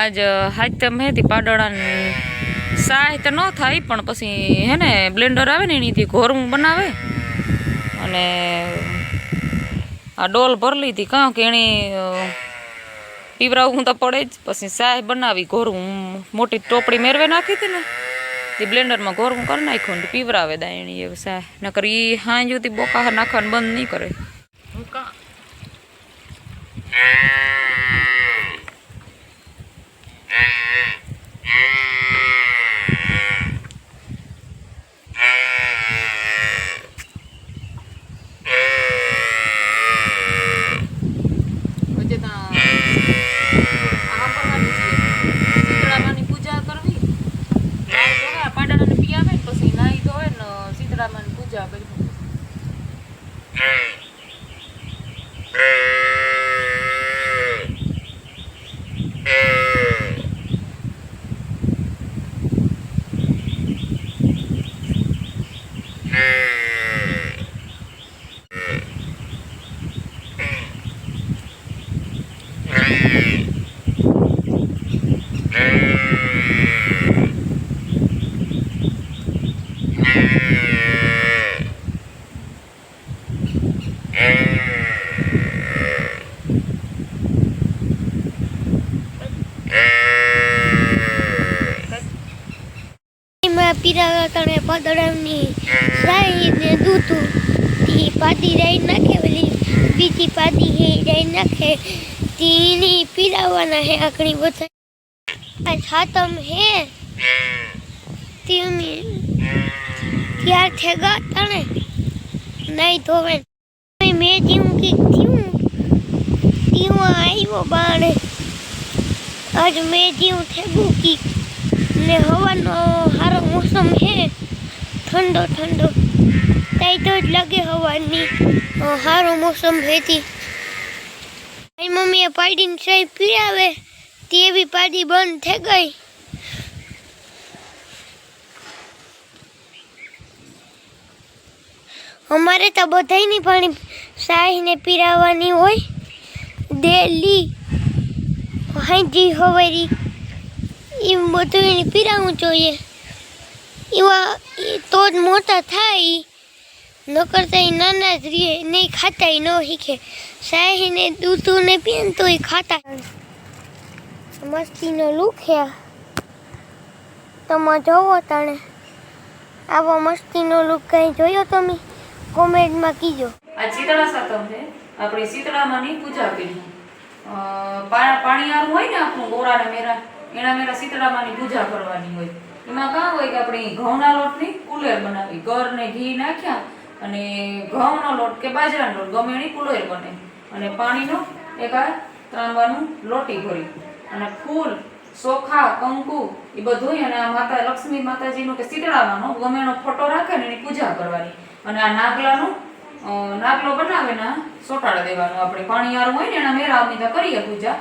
આજ હાથે હેતી પાડોળાની સાહ તો ન થાય, પણ પછી હે ને, બ્લેન્ડર આવે ને એનીથી ઘોરવું બનાવે. અને આ ડોલ ભરી લીધી, કાં કે એણે પીવરાવું તો પડે જ. પછી સાહ બનાવી ઘોરવું મોટી ટોપડી મેરવે નાખી હતી ને તે બ્લેન્ડરમાં ઘોરવું કરી નાખ્યું ને પીવરાવે દાયણી એવું સાહ નકર એ હાંજ સુધી બોકા નાખવાનું બંધ નહીં કરે હું કાં વચ્ચે ત્યાં આમ કરવાની છે. શીતળામાની પૂજા કરવી નાઈ ધોવે, આ પાંડાણાને પીયાવે ને પછી નાઈ ધોવે ને શીતળામાની પૂજા કરવી એમાં પીરા તણે પદડાની રાઈ ને દૂધું તી પાડી રાઈ નાખે ઓલી બીજી પાડી હે રાઈ નાખે. તીની પીરાવાના હે આકડી બધા આ છાતમ હે. તીમી ત્યાર થેગા તણે? નહીં ધોવે. મેં જીવું કીક થયું તીવા આવ્યો બાણે. આજ મેં જીવું થેગું કીક ને હવાનો સારો મોસમ છે. ઠંડો ઠંડો. ત્યાં તો જ લાગે હવાની. સારો મોસમ હતી. મારી મમ્મીએ પાડીને ચાય પીરાવે તે બી પાડી બંધ થઈ ગઈ. અમારે તો બધાની પાણી સાહીને પીરાવવાની હોય. ડેલી હાજી હવારી એમ બધું એને પીરાવું જોઈએ. એવા એ તો જ મોટા થાય. ન કરતા એ નાના જ રહે નહીં ખાતા ન શીખે. સાહીને દૂધું ને પીએ ને તો એ ખાતા મસ્તીનો લુખ્યા તમે જોવો તાણે. આવો મસ્તીનો લુક કઈ જોયો તમે? કોમેન્ટમાં કીજો. આ શીતળા સાતમ છે. આપણે શીતળામાની પૂજા કરી. પાણી પા- હોય ને આપણું ગોરા ને મેરા. એના મેરા શીતળામાની પૂજા કરવાની હોય. એમાં કાં હોય કે આપણે ઘઉંના લોટની કુલેર બનાવી. ગર ને ઘી નાખ્યા અને ઘઉંનો લોટ કે બાજરાનો લોટ, ગમે એની કુલેર બને. અને પાણીનો એક આ ત્રાંબાનું લોટી ભરી. અને ફૂલ, સોખા, કંકુ એ બધું અને આ માતા, લક્ષ્મી માતાજીનો કે શીતળામાનો ગમે એનો ફોટો રાખે ને એની પૂજા કરવાની. અને આ નાગલાનું નાગલો બનાવે ને સોટાડી દેવાનો. આપણે પાણીયારું હોય ને એના મેરા અમે કરીએ પૂજા.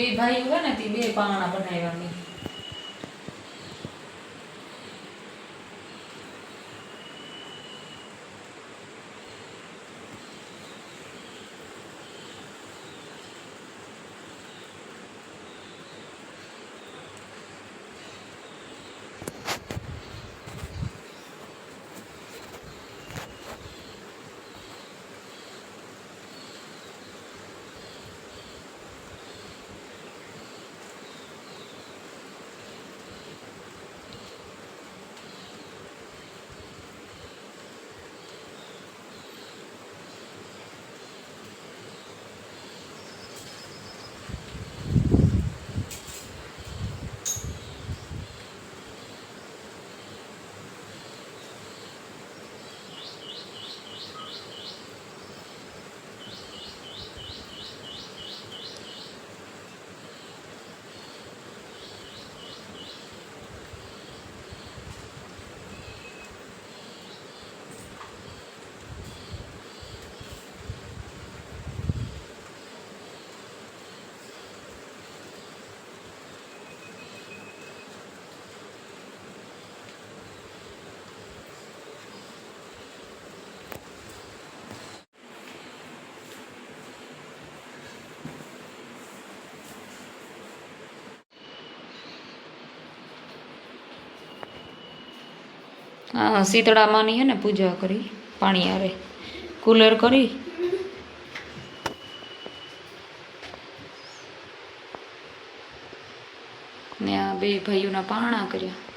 બે ભાઈ હોય ને તે બે પાણા બનાવ્યા મેં. શીતળામાની હે ને પૂજા કરી, પાણી આવે. કુલર કરી. ને આ બે ભાઈઓના પારણા કર્યા.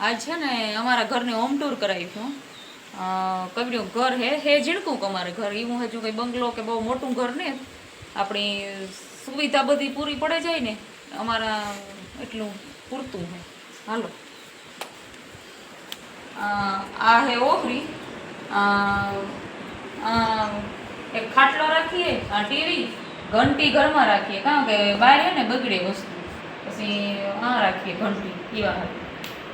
આજ છે ને અમારા ઘરની હોમ ટૂર કરાવી છું કબડ્યું ઘર હે હે ઝીણકું અમારે ઘર? એવું હજુ કંઈ બંગલો કે બહુ મોટું ઘર ને, આપણી સુવિધા બધી પૂરી પડે જાય ને, અમારા એટલું પૂરતું હે. હાલો. આ હે આ એક ખાટલો રાખીએ, આ ટીવી, ઘંટી ઘરમાં રાખીએ, કારણ કે બહાર હે ને બગડે વસ્તુ. પછી આ રાખીએ ઘંટી, એવા.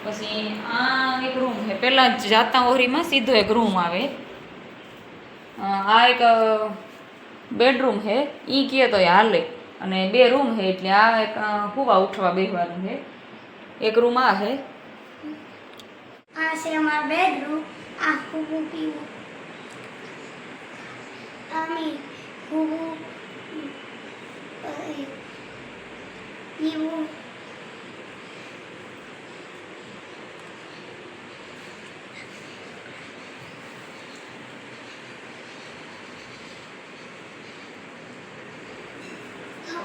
પછી આ એક રૂમ છે. પહેલાં જાતા ઓહરીમાં સીધો એક રૂમ આવે. આ એક બેડરૂમ છે. એ કહે તો હાલે. અને બે રૂમ છે એટલે આ એક હુવા ઉઠવા બેસવાનું છે. એક રૂમ આ છે. આ છે અમારો બેડરૂમ આ ખૂબ પીવું. અમે ખૂબ પીવું.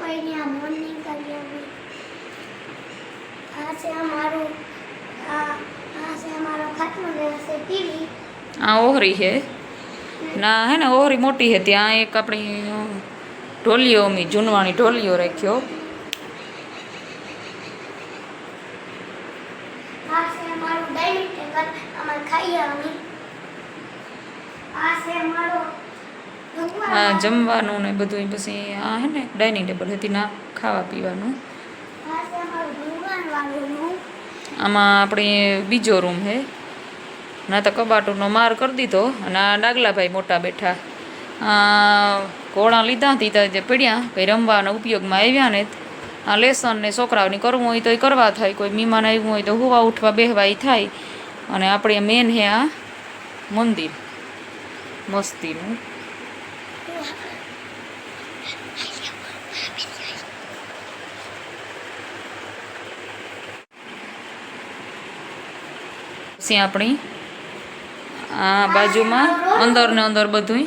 હવે અહીંયા નહીં કરી આવી આ છે અમારું આ આ છે અમારો ખાતમો છે ટીવી. આ ઓહરી છે. ના હે ને ઓહરી મોટી છે. ત્યાં એક આપણી ઢોલીઓ મી જૂનવાણી ઢોલીઓ રાખ્યો. આ છે અમારું ડાઇનિંગ ટેબલ અમારે ખાઈ આવવાની આ છે અમારો ભગવાન જમવાનું ને બધું પછી આ હે ને ડાઇનિંગ ટેબલ હતી ના ખાવા પીવાનું. આમાં આપણી બીજો રૂમ છે ના તો કબાટોનો માર કરી દીધો અને આ ડાગલાભાઈ મોટા બેઠા. ઘોડા લીધા હતી તો જે પડ્યા કંઈ રમવાના ઉપયોગમાં આવ્યા ને. આ લેસન ને છોકરાઓને કરવું હોય તો એ કરવા થાય, કોઈ મહેમાન આવ્યું હોય તો હુવા ઉઠવા બેહવા એ થાય. અને આપણે મેન હે આ મંદિર. મસ્તીનું. પછી આપણી. આ બાજુમાં અંદર ને અંદર બધું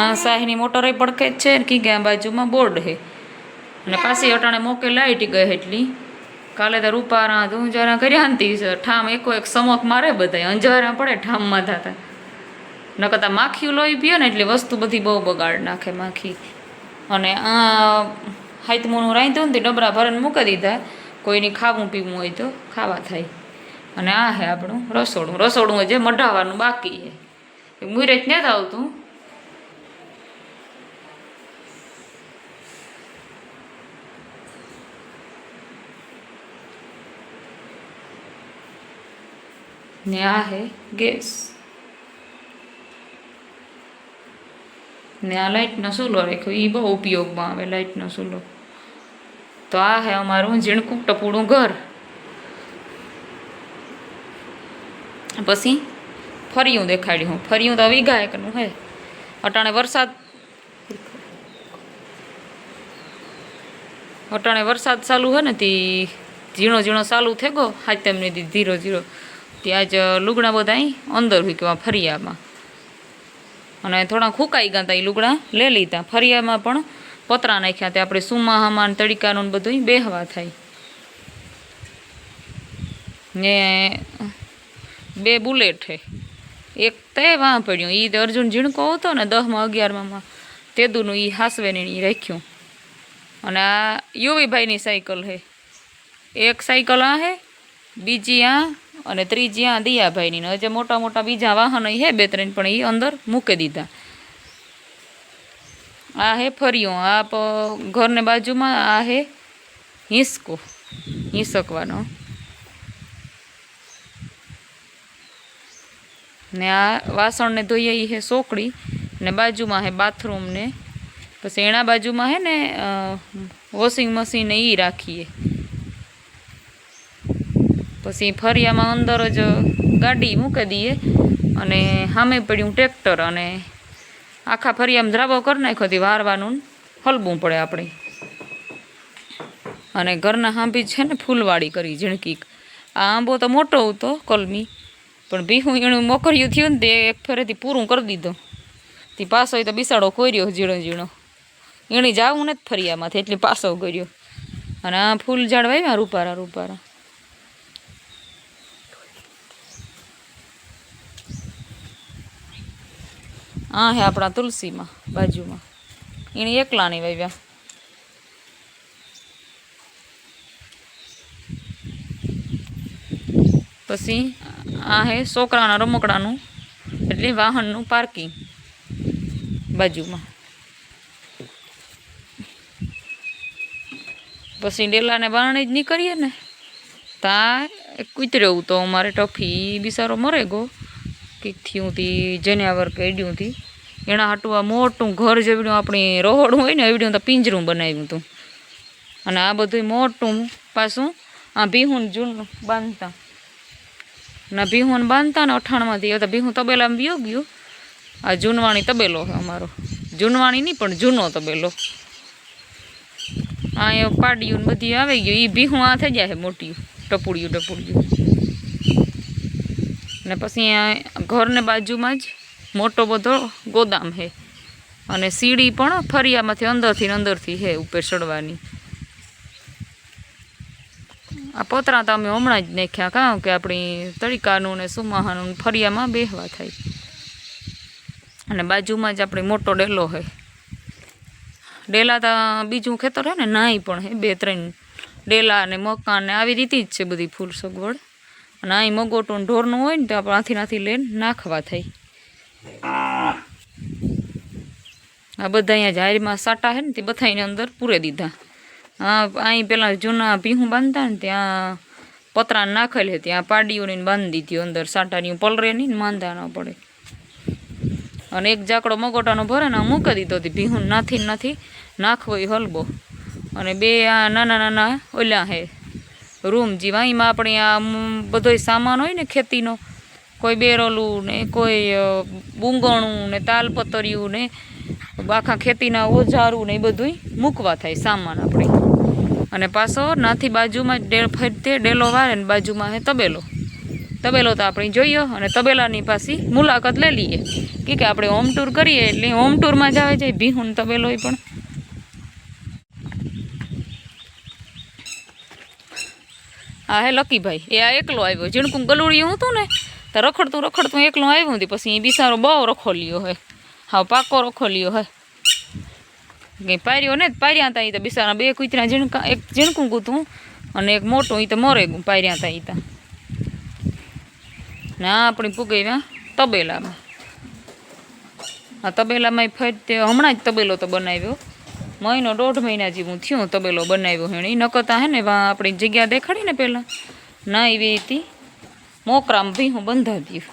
આ શાહીની મોટરે પડખે જ છે કી આ બાજુમાં બોર્ડ છે અને પાછી અટાણે મોકે લાઈટ ગઈ એટલી. કાલે તો રૂપારા ઊંજારા કર્યા ને તી ઠામ એકો એક સમક મારે બધાય. અંજારા પડે ઠામમાં થતા. ન કરતાં માખીઓ લોહી પીએ ને એટલે વસ્તુ બધી બહુ બગાડ નાખે માખી. અને આ હાઈતમોનું રાંધ્યું ને તે ડબરા ભરીને મૂકી દીધા. કોઈને ખાવું પીવું હોય તો ખાવા થાય. અને આ હે આપણું રસોડું. રસોડું જે મઢાવાનું બાકી છે એ મુરત નથી આવતું. ને આ હે ગેસ. ને આ લાઇટનો ચૂલો રાખ્યો. એ બહુ ઉપયોગમાં આવે લાઇટનો ચૂલો તો આ હે અમારું ઝીણકું ટપુડું ઘર. પછી ફરિયું દેખાડ્યું ફર્યું તો વીઘા એકનું હે. અટાણે વરસાદ અટાણે વરસાદ ચાલુ હે ને તે ઝીણો ઝીણો ચાલુ થઈ ગયો હાથ તેમની ધીરો ધીરો ત્યાં જ લુગડા બધા અંદર હોય કે ફરિયામાં અને થોડા ખૂંકાઈ ગયા હતા એ લુગડા. લઈ લીધા. ફરિયામાં પણ પતરા નાખ્યા તે આપણે સુમાહામાં તડીકાનું બધું બેહવા થાય. ને બે બુલેટ હે. એક તે વાં પડ્યું. એ અર્જુન ઝીણકો હતો ને દસમાં અગિયારમાં તેદુનું એ હાસવેની રાખ્યું. અને આ યુવીભાઈની સાયકલ છે એક સાયકલ આ છે બીજી આ અને ત્રીજી આ દિયાભાઈની હજે મોટા મોટા બીજા વાહન હે બે ત્રણ, પણ એ અંદર મૂકી દીધા. આ હે ફર્યું આ ઘરને બાજુમાં આ હે હિંસકો, હિંસકવાનો. ને આ વાસણને ધોઈએ એ હે સોકડી, ને બાજુમાં હે બાથરૂમ ને. પછી એના બાજુમાં હે ને વોશિંગ મશીન એ રાખીએ. પછી ફરિયામાં અંદર જ ગાડી મૂકી દઈએ અને સામે પડ્યું ટ્રેક્ટર અને આખા ફરિયામાં ધ્રાવો કરી નાખ્યો હતી વારવાનું હલવું પડે આપણે. અને ઘરના હાંભી છે ને ફૂલવાળી કરી ઝીણકી આ આંબો તો મોટો હતો કલમી, પણ ભીહું એનું મોકર્યું થયું ને તે એક ફેરેથી પૂરું કરી દીધો. તે પાસો તો બિસાડો કોર્યો ઝીણો ઝીણો. એણે જાવું નથી ફરિયામાંથી એટલે પાસો કર્યો અને આ ફૂલ ઝાડ વાવ્યા રૂપારા રૂપારા. આ હે આપણા તુલસીમાં, બાજુમાં. એણે એકલાની વાવ્યા. પછી આ હે છોકરાના રમકડાનું, એટલે વાહનનું પાર્કિંગ બાજુમાં. પછી ડેલાને બારણે જ નીકળીએ ને. તા કૂતર્યું તો અમારે ટફી બિસારો મરે ગો કંઈક થયું તી જન્યાવર કેડ્યું હતી. એના હાટું આ મોટું ઘર જેવડું આપણી રોહડું હોય ને એવડું તો પિંજરું બનાવ્યું હતું. અને આ બધું મોટું પાછું આ ભીહું ને જૂનું બાંધતા. ના ભીહું ને બાંધતા ને અઠાણમાંથી, હવે ભીહું તબેલામાં વિયો ગયું. આ જૂનવાણી તબેલો છે અમારો. જૂનવાણી નહીં, પણ જૂનો તબેલો. આ પાડિયું બધી આવી ગયું. એ ભીહું આ થઈ જાય છે મોટિયું, ટપુડિયું ટપુડિયું. ને પછી અહીંયા ઘરને બાજુમાં જ મોટો બધો ગોદામ છે. અને સીડી પણ ફરિયામાંથી અંદરથી અંદરથી છે ઉપર ચડવાની. આ પોતરા તો અમે હમણાં જ નાખ્યા કાં કે આપણી તળીકાનું ને સુમાહાનું ફરિયામાં બેહવા થાય. અને બાજુમાં જ આપણે મોટો ડેલો છે. ડેલા તો બીજું ખેતર હે ને નાય પણ હે બે ત્રણ ડેલા ને મકાન ને આવી રીતે જ છે બધી ફૂલ સગવડ અને અહીં મગોટું ઢોરનું હોય ને તો આપણે આથી નાથી લઈને નાખવા થાય આ બધા અહીંયા જાહેરમાં સાટા છે ને તે બધાને અંદર પૂરે દીધા. હા અહીં પહેલાં જૂના ભીહું બાંધતા ને ત્યાં પતરા નાખેલી હતી આ પાડીઓની બાંધી દીધી અંદર. સાટાની પલરે નહીં માંદા ન પડે. અને એક જાકડો મગોટાનો ભરે ને મૂકી દીધો હતી ભીહું નાથી નાથી નાખવો એ હલબો. અને બે આ નાના નાના ઓલા હે રૂમ જેવા. એમાં આપણે આ બધો સામાન હોય ને ખેતીનો, કોઈ બેરોલું ને કોઈ બૂંગણું ને તાલપતરિયું ને આખા ખેતીના ઓજારું ને એ બધુંય મૂકવા થાય સામાન આપણે. અને પાછો નાથી બાજુમાં જ ડે ફરતે ડેલો વારે ને બાજુમાં હે તબેલો. તબેલો તો આપણે જોઈએ અને તબેલાની પાછી મુલાકાત લઈ લઈએ કે આપણે હોમ ટૂર કરીએ એટલે હોમ ટૂરમાં જ આવે છે ભીહું ને તબેલો પણ. હા, હે લકીભાઈ, એ આ એકલો આવ્યો. ઝીણકું ગલુડિયું હતું ને, તો રખડતું રખડતું એકલો આવ્યું હતી પછી એ બિસારો બહુ રખોલ્યો હે. હા, પાકો રખોલ્યો હે. કંઈ પાર્યો ને, પાર્યા હતા એ તો બિસારા બે કૂતરા ઝીણકા, એક ઝીણકું કૂતું અને એક મોટું એ તો મોરે પાર્યા હતા એ ત્યાં ને આ આપણી પુગેવા તબેલામાં. આ તબેલામાં ફરી તે હમણાં જ તબેલો તો બનાવ્યો. મહિનો દોઢ મહિના જેવું થયું, તબેલો બનાવ્યો હેણે. એ નકરતા હે ને આપણી જગ્યા દેખાડી ને પહેલાં ના એવી હતી. મોકરામ ભીહું બંધાવ્યું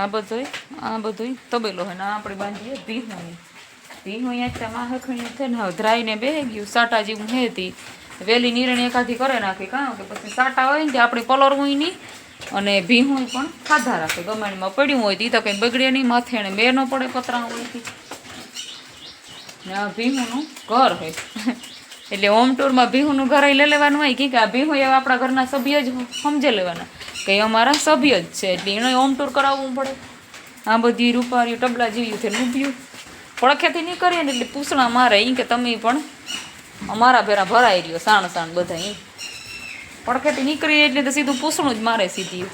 આ બધોય આ બધોય તબેલો હે ને આપણે બાંધીએ ભીહું ભીહું અહીંયા ત્યાં માહખણી છે ને ધ્રાઈને બે ગયું, સાટા જેવું હે હતી વેલી નિર્ણય એકાથી કરે નાખી કારણ કે પછી સાટા હોય ને તે આપણે પલરવું નહીં. અને ભીહું પણ ખાધા રાખે. ગમાણીમાં પડ્યું હોય તો કંઈ બગડે નહીં, માથે એને બે ન પડે ને આ ભીહુંનું ઘર હોય એટલે હોમ ટૂરમાં ભીહુનું ઘર લઈ લેવાનું હોય. કે આ ભીહું એવા આપણા ઘરના સભ્ય જ સમજે લેવાના. કે એ અમારા સભ્ય જ છે. એટલે એને હોમ ટૂર કરાવવું પડે. આ બધી રૂપારીઓ ટબલા જેવી છે લૂબ્યું પડખેથી નહીં કરીએ ને એટલે પૂછણા મારે એ કે તમે પણ અમારા ભેરા ભરાઈ રહ્યો સાણ સાણ બધા એ પડખેથી નીકળીએ એટલે તો સીધું પૂછણું જ મારે સીધી.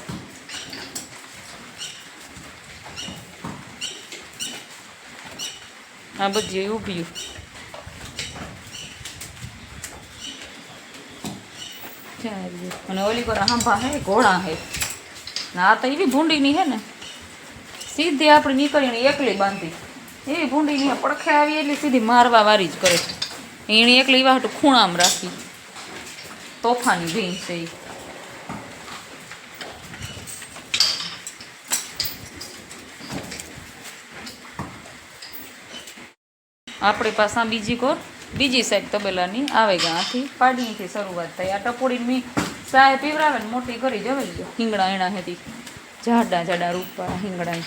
આ બધી ઊભી અને ઓલી પર હાંભા હે, ઘોડા હે. આ તો એવી ભૂંડીની હે ને. સીધી આપણે નીકળીને એકલી બાંધી. એવી ભૂંડીની પડખે આવી એટલે સીધી મારવા વારી જ કરે એણે એકલી એવા હાટું ખૂણામાં રાખી. તોફાની ભીંસ છે ઈ. આપણી પાસે બીજી કોર, બીજી સાઈડ તબેલાની આવે ગાથી પાડીથી શરૂઆત થઈ આ ટપોડીને મી સાહે પીવરાવે ને મોટી કરી જવે જો હિંગડા એણા હતી જાડા જાડા રૂપા હિંગડા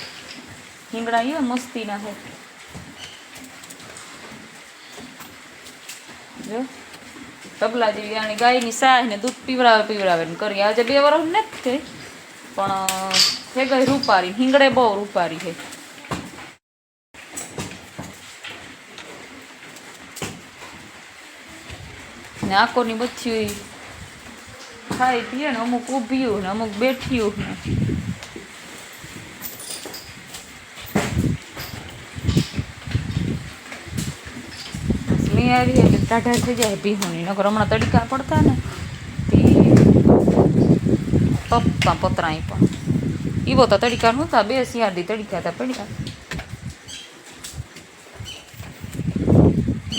હિંગડા એ મસ્તીના હે જો. તબલા જેવી આની ગાયની સાહ ને દૂધ પીવરાવે પીવરાવે ને કરી. આજે બે વર્ષ નથી થઈ, પણ હે ગઈ રૂપારી. હિંગડે બહુ રૂપારી છે. ને આકોની બચ્ચી ખાઈ પીએ ને અમુક ઊભ્યું ને અમુક બેઠ્યું ને. મેં આવી એટલે ટાઢા થઈ જાય ભીહુની નકર હમણાં તડકા પડતા ને પપ્પા પતરાય પણ. ઈવો તો તડકા નહોતા, બે શિયાળી તડકા હતા પડ્યા.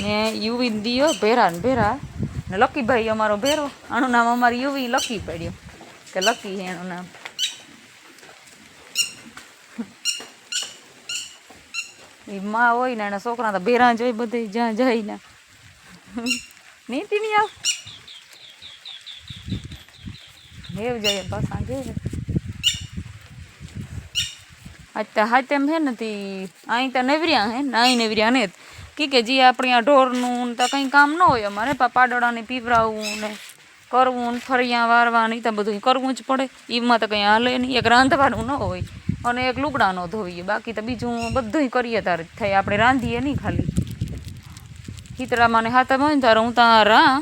ને યુવી દિયો ભેરા ને ભેરા. ને લકીભાઈ અમારો ભેરો, આનું નામ અમારી યુવી લકી પડ્યું, કે લકી હે એનું નામ. એ માં હોય ને, એના છોકરા તો ભેરા જ હોય બધે, જ્યાં જાય ને. નહીં આવ. નેવ જાય આ ઘેર અત્યારે હાથેમ હે ને, તી અહીં તો નવર્યા હે ને અહીં નવર્યા ને કી કે જે આપણે આ ઢોરનું તો કંઈ કામ ન હોય અમારે પાડોળાને પીવરાવવું ને કરવું ને ફરિયા વારવાની તો બધું કરવું જ પડે. એમાં તો કંઈ હાલે નહીં, એક રાંધવાનું ન હોય અને એક લુગડા ન ધોઈએ. બાકી તો બીજું બધુંય કરીએ તારે થાય, આપણે રાંધીએ નહીં ખાલી. હિતરામાં ને હાથમાં હોય ને ત્યારે હું ત્યાં રા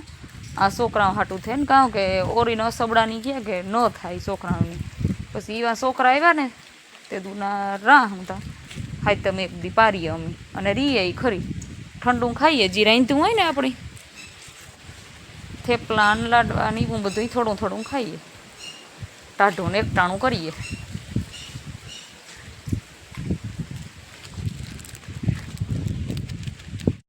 આ છોકરાઓ હાટું થાય ને કાં કે ઓરીનો સબડાની ગયા કે ન થાય છોકરાઓની. પછી એવા છોકરા આવ્યા ને તે દુના રા હું ત્યાં હાય, તમે એક દી પારીએ અમે. અને રીએ ખરી. ઠંડુ ખાઈએ, જે રાંધતું હોય ને આપણી. થેપલા લાડવા ને એવું બધું થોડું થોડું ખાઈએ. ટાઢું ને એકટાણું કરીએ.